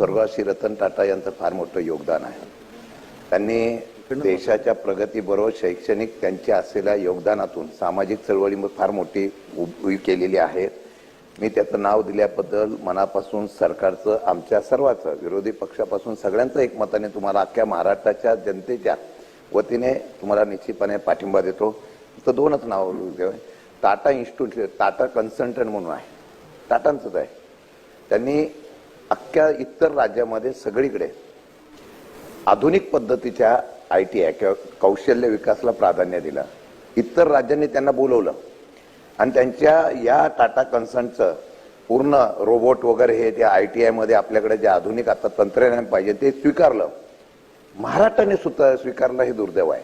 स्वर्गवासी रतन टाटा यांचं फार मोठं योगदान आहे. त्यांनी देशाच्या प्रगतीबरोबर शैक्षणिक त्यांच्या असलेल्या योगदानातून सामाजिक चळवळी फार मोठी उभी केलेली आहे. मी त्याचं नाव दिल्याबद्दल मनापासून सरकारचं आमच्या सर्वांचं विरोधी पक्षापासून सगळ्यांचं एकमताने तुम्हाला अख्ख्या महाराष्ट्राच्या जनतेच्या वतीने तुम्हाला निश्चितपणे पाठिंबा देतो. तर दोनच नाव टाटा इन्स्टिट्यूट टाटा कन्सल्टंट म्हणून आहे. टाटांचंच आहे. त्यांनी अख्ख्या इतर राज्यामध्ये सगळीकडे आधुनिक पद्धतीच्या आय टी आय किंवा कौशल्य विकासला प्राधान्य दिलं. इतर राज्यांनी त्यांना बोलवलं. आणि त्यांच्या या टाटा कन्सर्नचं पूर्ण रोबोट वगैरे हे जे आय टी आयमध्ये आपल्याकडे जे आधुनिक आता तंत्रज्ञान पाहिजे ते स्वीकारलं. महाराष्ट्राने सुद्धा स्वीकारलं हे दुर्दैव आहे.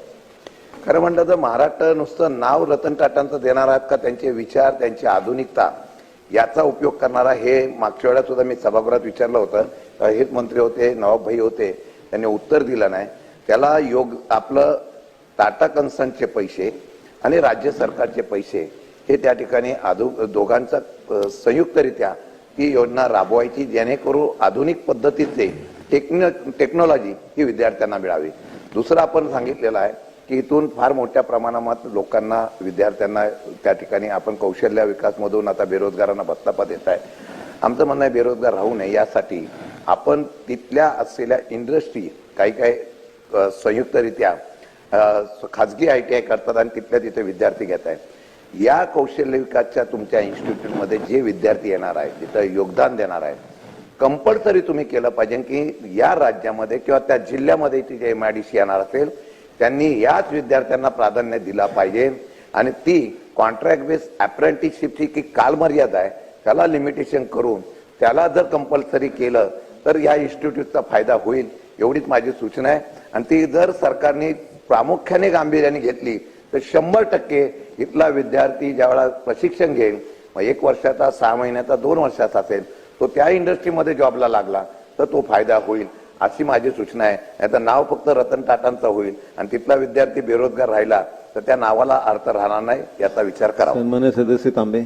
खरं म्हणलं तर महाराष्ट्र नुसतं नाव रतन टाटांचं देणार आहात का? त्यांचे विचार त्यांची आधुनिकता याचा उपयोग करणारा हे मागच्या वेळा सुद्धा मी सभागृहात विचारलं होतं. तर हेच मंत्री होते नवाबभाई होते त्यांनी उत्तर दिलं नाही. त्याला योग आपलं टाटा कन्सर्नचे पैसे आणि राज्य सरकारचे पैसे हे त्या ठिकाणी आधु दोघांचा संयुक्तरित्या ती योजना राबवायची जेणेकरून आधुनिक पद्धतीचे टेक्नो टेक्नॉलॉजी ही विद्यार्थ्यांना मिळावी. दुसरं आपण सांगितलेलं आहे की इथून फार मोठ्या प्रमाणात लोकांना विद्यार्थ्यांना त्या ठिकाणी आपण कौशल्य विकासमधून आता बेरोजगारांना भत्तापा देत आहे. आमचं म्हणणं आहे बेरोजगार राहू नये. यासाठी आपण तिथल्या असलेल्या इंडस्ट्री काही काही संयुक्तरित्या खाजगी आय टी आय करतात आणि तिथल्या तिथे विद्यार्थी घेत आहेत. या कौशल्य विकासच्या तुमच्या इन्स्टिट्यूटमध्ये जे विद्यार्थी येणार आहे तिथं योगदान देणार आहे कंपल्सरी तुम्ही केलं पाहिजे की या राज्यामध्ये किंवा त्या जिल्ह्यामध्ये ती जे एम आय डी सी येणार असेल त्यांनी याच विद्यार्थ्यांना प्राधान्य दिला पाहिजे. आणि ती कॉन्ट्रॅक्ट बेस अप्रेंटिसशिपची की कालमर्यादा आहे त्याला लिमिटेशन करून त्याला जर कंपल्सरी केलं तर या इन्स्टिट्यूटचा फायदा होईल एवढीच माझी सूचना आहे. आणि ती जर सरकारने प्रामुख्याने गांभीर्याने घेतली तर शंभर टक्के इथला विद्यार्थी ज्यावेळेला प्रशिक्षण घेईल मग एक वर्षाचा सहा महिन्याचा दोन वर्षाचा असेल तो त्या इंडस्ट्रीमध्ये जॉबला लागला तर तो फायदा होईल. अशी माझी सूचना आहे. याचं नाव फक्त रतन टाटांचा होईल. आणि तिथला विद्यार्थी बेरोजगार राहिला तर त्या नावाला अर्थ राहणार नाही याचा विचार करा सन्मान्य सदस्य तांबे.